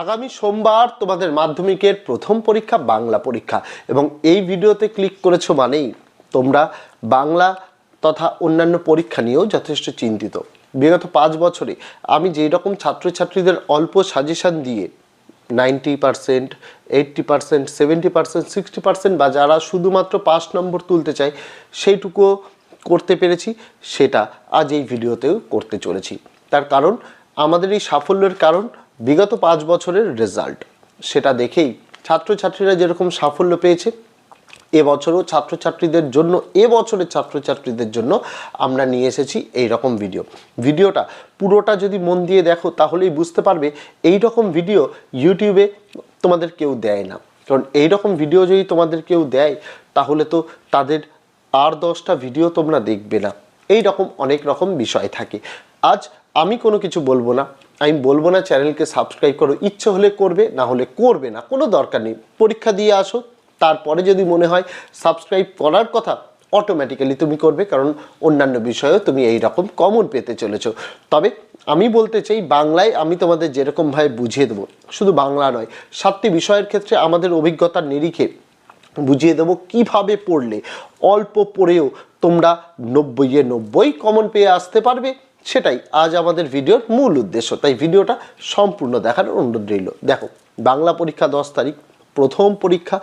আগামী সোমবার তোমাদের মাধ্যমিকের প্রথম পরীক্ষা বাংলা পরীক্ষা। এবং এই ভিডিওতে ক্লিক করেছ মানেই তোমরা বাংলা তথা অন্যান্য পরীক্ষা নিয়েও যথেষ্ট চিন্তিত। বিগত পাঁচ বছরে আমি যেই রকম ছাত্রছাত্রীদের অল্প সাজেশান দিয়ে ninety percent eighty percent seventy percent sixty percent বা যারা শুধুমাত্র পাঁচ নম্বর তুলতে চায়, সেইটুকুও করতে পেরেছি, সেটা আজ এই ভিডিওতেও করতে চলেছি। তার কারণ, আমাদের এই সাফল্যের কারণ বিগত পাঁচ বছরের রেজাল্ট সেটা দেখেই ছাত্রছাত্রীরা যেরকম সাফল্য পেয়েছে এবছরও ছাত্রছাত্রীদের জন্য এবছরের ছাত্রছাত্রীদের জন্য আমরা নিয়ে এসেছি এই রকম ভিডিও ভিডিওটা পুরোটা যদি মন দিয়ে দেখো, তাহলেই বুঝতে পারবে এই রকম ভিডিও ইউটিউবে তোমাদের কেউ দেয় না। কারণ এই রকম ভিডিও যদি তোমাদের কেউ দেয়, তাহলে তো তাদের আর দশটা ভিডিও তোমরা দেখবে না। এই রকম অনেক রকম বিষয় থাকে। আজ আমি কোনো কিছু বলব না। আমি বলব না চ্যানেলকে সাবস্ক্রাইব করো, ইচ্ছে হলে করবে, না হলে করবে না, কোনো দরকার নেই। পরীক্ষা দিয়ে আসো, তারপরে যদি মনে হয় সাবস্ক্রাইব করার কথা অটোমেটিক্যালি তুমি করবে, কারণ অন্যান্য বিষয়েও তুমি এই রকম কমন পেতে চলেছ। তবে আমি বলতে চাই, বাংলায় আমি তোমাদের যেরকমভাবে বুঝিয়ে দেবো, শুধু বাংলা নয়, সাতটি বিষয়ের ক্ষেত্রে আমাদের অভিজ্ঞতার নিরিখে বুঝিয়ে দেবো কীভাবে পড়লে অল্প পড়েও তোমরা নব্বইয়ে নব্বই কমন পেয়ে আসতে পারবে সেটাই আজ আমাদের ভিডিওর মূল উদ্দেশ্য। তাই ভিডিওটা সম্পূর্ণ দেখার অনুরোধ রইল। দেখো, বাংলা পরীক্ষা দশ তারিখ, প্রথম পরীক্ষা।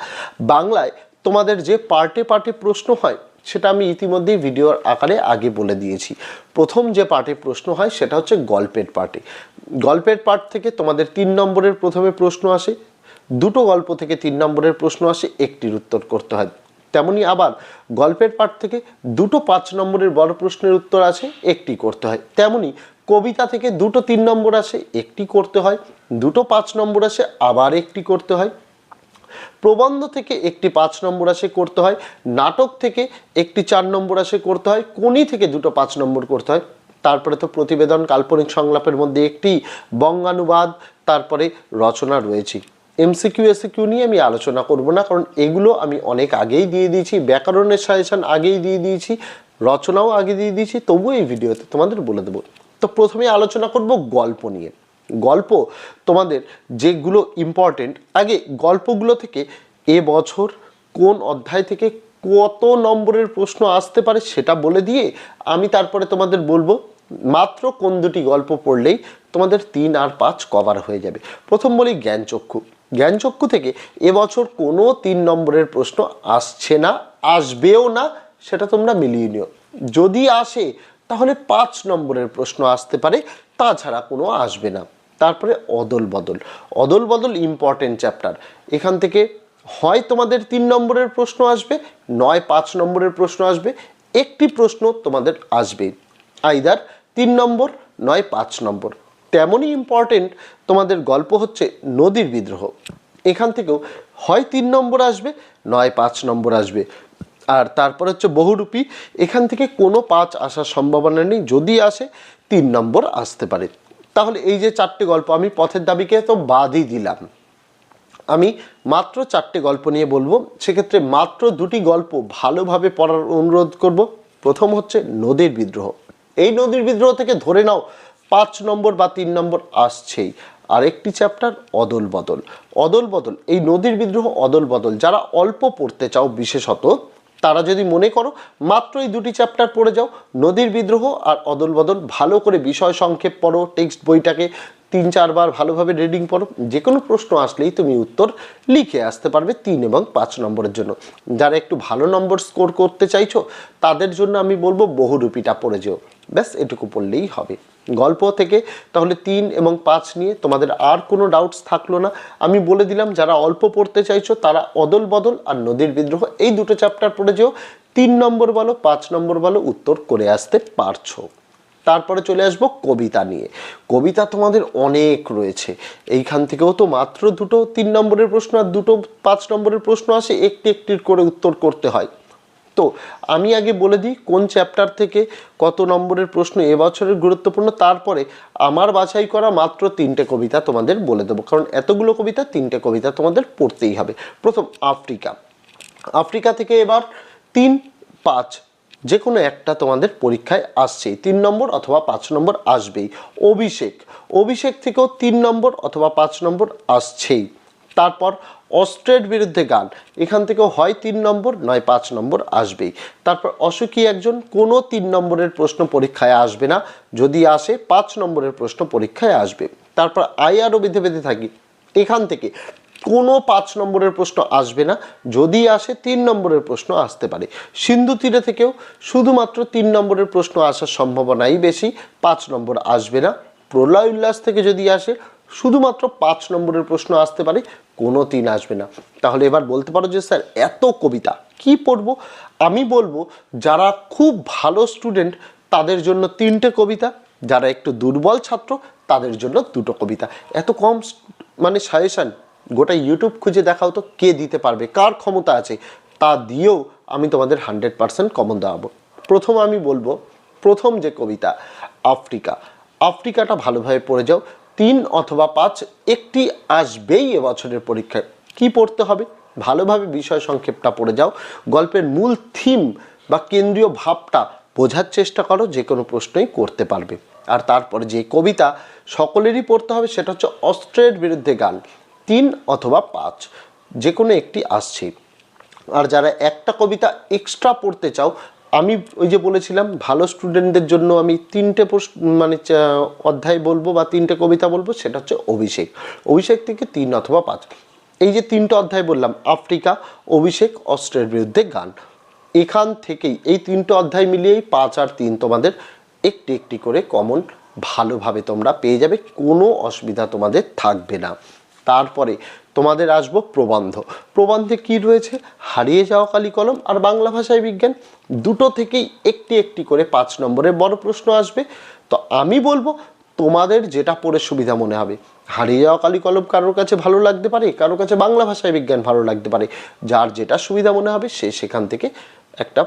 বাংলায় তোমাদের যে পার্টে পার্টে প্রশ্ন হয়, সেটা আমি ইতিমধ্যেই ভিডিওর আকারে আগে বলে দিয়েছি। প্রথম যে পার্টে প্রশ্ন হয়, সেটা হচ্ছে গল্পের পার্টে। গল্পের পার্ট থেকে তোমাদের তিন নম্বরের প্রথমে প্রশ্ন আসে। দুটো গল্প থেকে তিন নম্বরের প্রশ্ন আসে, একটির উত্তর করতে হয়। তেমনি আবার গল্পের পাঠ থেকে দুটো পাঁচ নম্বরের বড় প্রশ্নের উত্তর আছে, একটি করতে হয়। তেমনি কবিতা থেকে দুটো তিন নম্বর আসে, একটি করতে হয়। দুটো পাঁচ নম্বর আসে, আবার একটি করতে হয়। প্রবন্ধ থেকে একটি পাঁচ নম্বর আসে, করতে হয়। নাটক থেকে একটি চার নম্বর আসে, করতে হয়। কোনি থেকে দুটো পাঁচ নম্বর করতে হয়। তারপরে তো প্রতিবেদন, কাল্পনিক সংলাপের মধ্যে একটি, বঙ্গানুবাদ, তারপরে রচনা রয়েছে। এমসিকিউ এসিকিউ নিয়ে আমি আলোচনা করব না, কারণ এগুলো আমি অনেক আগেই দিয়ে দিয়েছি, ব্যাকরণের সাজেশন আগেই দিয়ে দিয়েছি, রচনাও আগে দিয়ে দিয়েছি, তবুও এই ভিডিওতে তোমাদের বলে দেবো। তো প্রথমে আলোচনা করব গল্প নিয়ে। গল্প তোমাদের যেগুলো ইম্পর্টেন্ট আগে গল্পগুলো থেকে এ বছর কোন অধ্যায় থেকে কত নম্বরের প্রশ্ন আসতে পারে সেটা বলে দিয়ে আমি তারপরে তোমাদের বলব মাত্র কোন দুটি গল্প পড়লেই তোমাদের তিন আর পাঁচ কভার হয়ে যাবে। প্রথম বলি জ্ঞানচক্ষু। জ্ঞানচক্ষু থেকে এবছর কোনো তিন নম্বরের প্রশ্ন আসছে না, আসবেও না, সেটা তোমরা মিলিয়ে নিও। যদি আসে, তাহলে পাঁচ নম্বরের প্রশ্ন আসতে পারে, তাছাড়া কোনো আসবে না। তারপরে অদল বদল। অদল বদল ইম্পর্টেন্ট চ্যাপ্টার এখান থেকে হয় তোমাদের তিন নম্বরের প্রশ্ন আসবে, নয় পাঁচ নম্বরের প্রশ্ন আসবে, একটি প্রশ্ন তোমাদের আসবে আইদার তিন নম্বর, নয় পাঁচ নম্বর। তেমনই ইম্পর্টেন্ট তোমাদের গল্প হচ্ছে নদীর বিদ্রোহ। এখান থেকেও হয় তিন নম্বর আসবে, নয় পাঁচ নম্বর আসবে। আর তারপর হচ্ছে বহুরূপী। এখান থেকে কোনো পাঁচ আসার সম্ভাবনা নেই, যদি আসে তিন নম্বর আসতে পারে। তাহলে এই যে চারটে গল্প, আমি পথের দাবিকে তো বাদই দিলাম। আমি মাত্র চারটে গল্প নিয়ে বলব। সেক্ষেত্রে মাত্র দুটি গল্প ভালোভাবে পড়ার অনুরোধ করব। প্রথম হচ্ছে নদীর বিদ্রোহ। এই নদীর বিদ্রোহ থেকে ধরে নাও, পাঁচ নম্বর বা তিন নম্বর আসছেই। আরেকটি চ্যাপ্টার অদল বদল। অদল বদল, এই নদীর বিদ্রোহ অদল বদল। যারা অল্প পড়তে চাও বিশেষত, তারা যদি মনে করো মাত্র এই দুটি চ্যাপ্টার পড়ে যাও, নদীর বিদ্রোহ আর অদল বদল, ভালো করে বিষয় সংক্ষেপ পড়ো টেক্সট বইটাকে তিন চারবার ভালোভাবে রিডিং পড়ো যে কোনো প্রশ্ন আসলেই তুমি উত্তর লিখে আসতে পারবে তিন এবং পাঁচ নম্বরের জন্য। যারা একটু ভালো নম্বর স্কোর করতে চাইছো, তাদের জন্য আমি বলব বহুরূপীটা পড়ে যেও। ব্যাস, এটুকু পড়লেই হবে। গল্প থেকে তাহলে তিন এবং পাঁচ নিয়ে তোমাদের আর কোনো ডাউটস থাকল না। আমি বলে দিলাম, যারা অল্প পড়তে চাইছো, তারা অদল বদল আর নদীর বিদ্রোহ, এই দুটো চ্যাপ্টার পড়ে যেও। তিন নম্বর বলো, পাঁচ নম্বর বলো, উত্তর করে আসতে পারছ। তারপরে চলে আসব কবিতা নিয়ে। কবিতা তোমাদের অনেক রয়েছে। এইখান থেকেও তো মাত্র দুটো, তিন নম্বরের প্রশ্ন আর দুটো, পাঁচ নম্বরের প্রশ্ন আসে, একটি একটির করে উত্তর করতে হয়। তো আমি আগে বলে দিই কোন চ্যাপ্টার থেকে কত নম্বরের প্রশ্ন এবছরের গুরুত্বপূর্ণ, তারপরে আমার বাছাই করা মাত্র তিনটে কবিতা তোমাদের বলে দেবো। কারণ এতগুলো কবিতা, তিনটে কবিতা তোমাদের পড়তেই হবে। প্রথম, আফ্রিকা। আফ্রিকা থেকে এবার তিন, পাঁচ যে কোনো একটা তোমাদের পরীক্ষায় আসছেই। তিন নম্বর অথবা পাঁচ নম্বর আসবেই। অভিষেক। অভিষেক থেকেও তিন নম্বর অথবা পাঁচ নম্বর আসছেই। তারপর অস্ট্রের বিরুদ্ধে গান। এখান থেকেও হয় তিন নম্বর, নয় পাঁচ নম্বর আসবেই। তারপর অসুখী একজন, কোনো তিন নম্বরের প্রশ্ন পরীক্ষায় আসবে না। যদি আসে, পাঁচ নম্বরের প্রশ্ন পরীক্ষায় আসবে। তারপর আই আরও বেঁধে বেঁধে থাকি। এখান থেকে কোনো পাঁচ নম্বরের প্রশ্ন আসবে না। যদি আসে, তিন নম্বরের প্রশ্ন আসতে পারে। সিন্ধু তীরে থেকেও শুধুমাত্র তিন নম্বরের প্রশ্ন আসার সম্ভাবনাই বেশি। পাঁচ নম্বর আসবে না। প্রলয় উল্লাস থেকে যদি আসে শুধুমাত্র পাঁচ নম্বরের প্রশ্ন আসতে পারে, কোনো তিন আসবে না। তাহলে এবার বলতে পারো যে স্যার, এত কবিতা, কি পড়ব? আমি বলব, যারা খুব ভালো স্টুডেন্ট তাদের জন্য তিনটে কবিতা, যারা একটু দুর্বল ছাত্র, তাদের জন্য দুটো কবিতা। এত কম মানে সাজেশন গোটা ইউটিউব খুঁজে দেখাও তো কে দিতে পারবে, কার ক্ষমতা আছে, তা দিয়েও আমি তোমাদের হান্ড্রেড পার্সেন্ট কমন দেওয়াবো প্রথম আমি বলব, প্রথম যে কবিতা, আফ্রিকা। আফ্রিকাটা ভালোভাবে পড়ে যাও তিন অথবা পাঁচ, একটি আসবেই এবছরের পরীক্ষায়। কি পড়তে হবে? ভালোভাবে বিষয় সংক্ষেপটা পড়ে যাও। গল্পের মূল থিম বা কেন্দ্রীয় ভাবটা বোঝার চেষ্টা করো, যে কোনো প্রশ্নই করতে পারবে। আর তারপরে যে কবিতা সকলেরই পড়তে হবে, সেটা হচ্ছে অস্ট্রের বিরুদ্ধে গান। তিন অথবা পাঁচ, যে কোনো একটি আসছে আর যারা একটা কবিতা এক্সট্রা পড়তে চাও আমি ওই যে বলেছিলাম, ভালো স্টুডেন্টদের জন্য আমি তিনটে মানে অধ্যায় বলব বা তিনটে কবিতা বলব, সেটা হচ্ছে অভিষেক। অভিষেক থেকে তিন অথবা পাঁচ। এই যে তিনটে অধ্যায় বললাম, আফ্রিকা, অভিষেক অস্ট্রের বিরুদ্ধে গান। এখান থেকেই এই তিনটে অধ্যায় মিলিয়েই পাঁচ আর তিন তোমাদের একটি একটি করে কমন ভালোভাবে তোমরা পেয়ে যাবে, কোনো অসুবিধা তোমাদের থাকবে না। তারপরে তোমাদের আসব প্রবন্ধ। প্রবন্ধে কি রয়েছে? হারিয়ে যাওয়া কালি কলম আর বাংলা ভাষায় বিজ্ঞান। দুটো থেকেই একটি একটি করে পাঁচ নম্বরের বড় প্রশ্ন আসবে। তো আমি বলব, তোমাদের যেটা পড়ে সুবিধা মনে হবে। হারিয়ে যাওয়া কালি কলম কারোর কাছে ভালো লাগতে পারে, কারোর কাছে বাংলা ভাষায় বিজ্ঞান ভালো লাগতে পারে। যার যেটা সুবিধা মনে হবে, সে সেখান থেকে একটা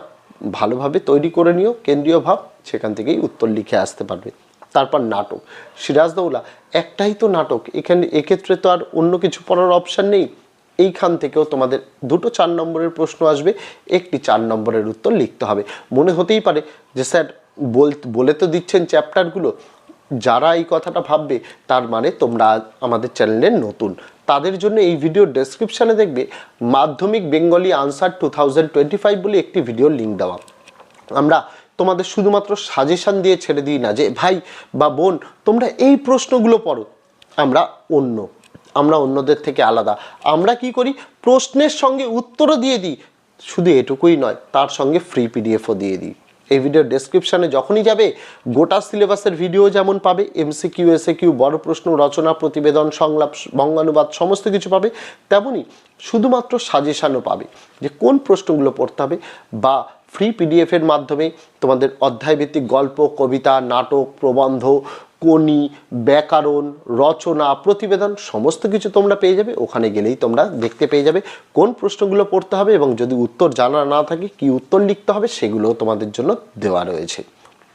ভালোভাবে তৈরি করে নিও, কেন্দ্রীয় ভাব, সেখান থেকেই উত্তর লিখে আসতে পারবে। তারপর নাটক। সিরাজদৌলা, একটাই তো নাটক, এখানে এক্ষেত্রে তো আর অন্য কিছু পড়ার অপশান নেই। এইখান থেকেও তোমাদের দুটো চার নম্বরের প্রশ্ন আসবে, একটি চার নম্বরের উত্তর লিখতে হবে। মনে হতেই পারে যে স্যার বল, বলে তো দিচ্ছেন চ্যাপ্টারগুলো, যারা এই কথাটা ভাববে তার মানে তোমরা আমাদের চ্যানেলে নতুন। তাদের জন্য এই ভিডিও ডেসক্রিপশানে দেখবে, Madhyamik Bengali answer two thousand twenty five বলে একটি ভিডিও লিঙ্ক দেওয়া। আমরা তোমাদের শুধুমাত্র সাজেশান দিয়ে ছেড়ে দিই না যে, ভাই বা বোন, তোমরা এই প্রশ্নগুলো পড়ো। আমরা অন্য, আমরা অন্যদের থেকে আলাদা। আমরা কি করি? প্রশ্নের সঙ্গে উত্তরও দিয়ে দিই। শুধু এটুকুই নয়, তার সঙ্গে ফ্রি পিডিএফও দিয়ে দিই। এই ভিডিওর ডেসক্রিপশানে যখনই যাবে, গোটা সিলেবাসের ভিডিও যেমন পাবে এমসিকিউ এসে কিউ বড় প্রশ্ন, রচনা, প্রতিবেদন, সংলাপ, বঙ্গানুবাদ, সমস্ত কিছু পাবে, তেমনই শুধুমাত্র সাজেশানও পাবে যে, কোন প্রশ্নগুলো পড়তে হবে বা ফ্রি পিডিএফের মাধ্যমে তোমাদের অধ্যায়ভিত্তিক গল্প, কবিতা, নাটক, প্রবন্ধ কোনি ব্যাকরণ, রচনা, প্রতিবেদন সমস্ত কিছু তোমরা পেয়ে যাবে। ওখানে গেলেই তোমরা দেখতে পেয়ে যাবে কোন প্রশ্নগুলো পড়তে হবে এবং যদি উত্তর জানা না থাকে কি উত্তর লিখতে হবে সেগুলোও তোমাদের জন্য দেওয়া রয়েছে।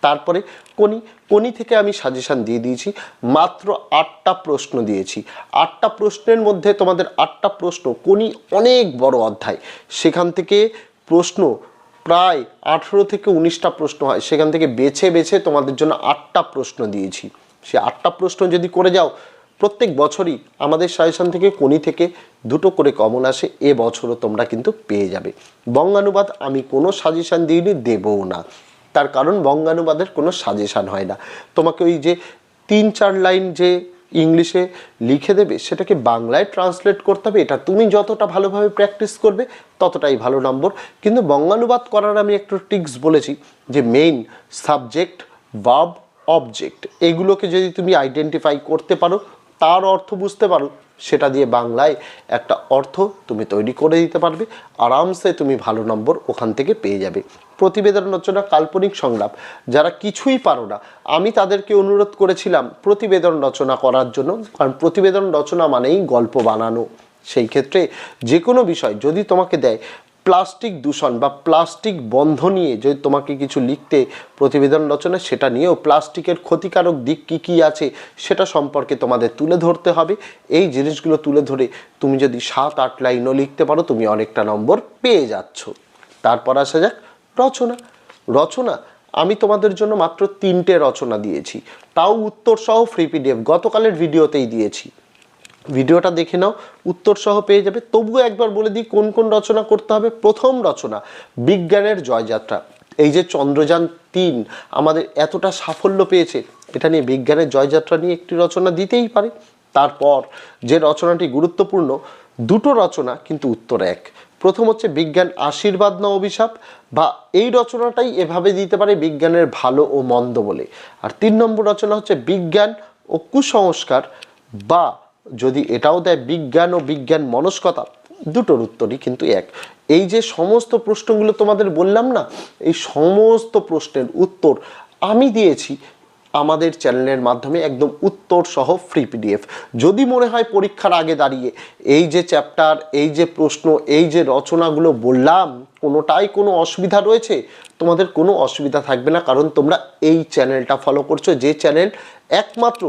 তারপরে কোনি কোনি থেকে আমি সাজেশন দিয়ে দিয়েছি, মাত্র আটটা প্রশ্ন দিয়েছি। আটটা প্রশ্নের মধ্যে তোমাদের আটটা প্রশ্ন কোনি অনেক বড় অধ্যায়। সেখান থেকে প্রশ্ন প্রায় আঠেরো থেকে উনিশটা প্রশ্ন হয়। সেখান থেকে বেছে বেছে তোমাদের জন্য আটটা প্রশ্ন দিয়েছি। সে আটটা প্রশ্ন যদি করে যাও, প্রত্যেক বছরই আমাদের সাজেশন থেকে কোনি থেকে দুটো করে কমন আসে, এ বছরও তোমরা কিন্তু পেয়ে যাবে। বঙ্গানুবাদ আমি কোনো সাজেশান দিইনি, দেবও না। তার কারণ বঙ্গানুবাদের কোনো সাজেশান হয় না। তোমাকে ওই যে তিন চার লাইন যে ইংলিশে লিখে দেবে, সেটাকে বাংলায় ট্রান্সলেট করতে হবে। এটা তুমি যতটা ভালোভাবে প্র্যাকটিস করবে, ততটাই ভালো নম্বর কিন্তু বঙ্গানুবাদ করার আমি একটু টিক্স বলেছি, যে মেইন সাবজেক্ট বাব অবজেক্ট এগুলোকে যদি তুমি আইডেন্টিফাই করতে পারো তার অর্থ বুঝতে পারো, সেটা দিয়ে বাংলায় একটা অর্থ তুমি তৈরি করে দিতে পারবে, আরামসে তুমি ভালো নম্বর ওখান থেকে পেয়ে যাবে। প্রতিবেদন রচনা, কাল্পনিক সংলাপ, যারা কিছুই পারো না, আমি তাদেরকে অনুরোধ করেছিলাম প্রতিবেদন রচনা করার জন্য, কারণ প্রতিবেদন রচনা মানেই গল্প বানানো। সেই ক্ষেত্রে যে কোনো বিষয় যদি তোমাকে দেয় প্লাস্টিক দূষণ বা প্লাস্টিক বন্ধ নিয়ে যদি তোমাকে কিছু লিখতে প্রতিবেদন রচনা, সেটা নিয়েও প্লাস্টিকের ক্ষতিকারক দিক কী কী আছে, সেটা সম্পর্কে তোমাদের তুলে ধরতে হবে। এই জিনিসগুলো তুলে ধরে তুমি যদি সাত আট লাইনও লিখতে পারো, তুমি অনেকটা নম্বর পেয়ে যাচ্ছ। তারপর আসা যাক রচনা। রচনা, আমি তোমাদের জন্য মাত্র তিনটে রচনা দিয়েছি। তাও উত্তর সহ ফ্রি পিডিএফ গতকালের ভিডিওতেই দিয়েছি। ভিডিওটা দেখে নাও উত্তর সহ পেয়ে যাবে। তবুও একবার বলে দিই, কোন কোন রচনা করতে হবে? প্রথম রচনা, বিজ্ঞানের জয়যাত্রা। এই যে চন্দ্রযান তিন আমাদের এতটা সাফল্য পেয়েছে, এটা নিয়ে বিজ্ঞানের জয়যাত্রা নিয়ে একটি রচনা দিতেই পারে। তারপর যে রচনাটি গুরুত্বপূর্ণ, দুটো রচনা কিন্তু উত্তর এক। প্রথম হচ্ছে, বিজ্ঞান আশীর্বাদ না অভিশাপ? বা এই রচনাটাই এভাবে দিতে পারে বিজ্ঞানের ভালো ও মন্দ বলে। আর তিন নম্বর রচনা হচ্ছে, বিজ্ঞান ও কুসংস্কার বা যদি এটাও দেয় বিজ্ঞান ও বিজ্ঞান মনস্কতা, দুটোর উত্তরই কিন্তু এক। এই যে সমস্ত প্রশ্নগুলো তোমাদের বললাম না, এই সমস্ত প্রশ্নের উত্তর আমি দিয়েছি আমাদের চ্যানেলের মাধ্যমে একদম উত্তর সহ ফ্রি পিডিএফ যদি মনে হয় পরীক্ষার আগে দাঁড়িয়ে এই যে চ্যাপ্টার এই যে প্রশ্ন, এই যে রচনাগুলো বললাম, কোনোটাই কোনো অসুবিধা রয়েছে? তোমাদের কোনো অসুবিধা থাকবে না, কারণ তোমরা এই চ্যানেলটা ফলো করছ, যে চ্যানেল একমাত্র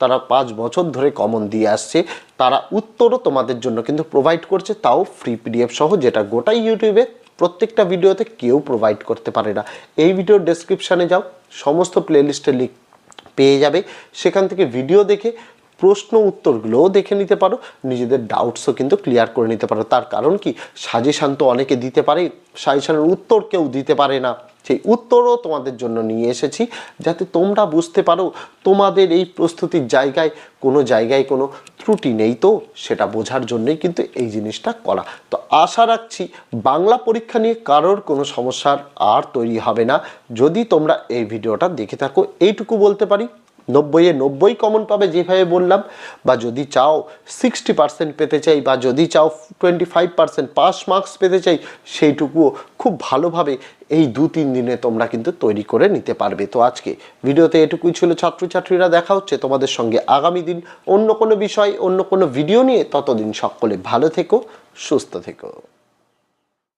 তারা পাঁচ বছর ধরে কমন দিয়ে আসছে। তারা উত্তরও তোমাদের জন্য কিন্তু প্রোভাইড করছে, তাও ফ্রি পিডিএফ সহ, যেটা গোটাই ইউটিউবে প্রত্যেকটা ভিডিওতে কেউ প্রোভাইড করতে পারে না। এই ভিডিওর ডেসক্রিপশানে যাও, সমস্ত প্লেলিস্টের লিঙ্ক পেয়ে যাবে। সেখান থেকে ভিডিও দেখে প্রশ্ন উত্তরগুলোও দেখে নিতে পারো, নিজেদের ডাউটসও কিন্তু ক্লিয়ার করে নিতে পারো। তার কারণ কি? সাজেশান তো অনেকে দিতে পারে সাজেশানের উত্তর কেউ দিতে পারে না। সেই উত্তরও তোমাদের জন্য নিয়ে এসেছি, যাতে তোমরা বুঝতে পারো তোমাদের এই প্রস্তুতির জায়গায় কোনো জায়গায় কোনো ত্রুটি নেই তো, সেটা বোঝার জন্যই কিন্তু এই জিনিসটা করা। তো আশা রাখছি বাংলা পরীক্ষা নিয়ে কারোর কোনো সমস্যার আর তৈরি হবে না। যদি তোমরা এই ভিডিওটা দেখে থাকো, এইটুকু বলতে পারি। নব্বইয়ে নব্বই কমন পাবে, যেভাবে বললাম, বা যদি চাও সিক্সটি পার্সেন্ট পেতে চাই, বা যদি চাও twenty five percent pass marks পেতে চাই, সেইটুকুও খুব ভালোভাবে এই দু তিন দিনে তোমরা কিন্তু তৈরি করে নিতে পারবে। তো আজকে ভিডিওতে এটুকুই ছিল, ছাত্রছাত্রীরা দেখা হচ্ছে তোমাদের সঙ্গে আগামী দিন অন্য কোনো বিষয়, অন্য কোনো ভিডিও নিয়ে। ততদিন সকলে ভালো থেকো, সুস্থ থেকো।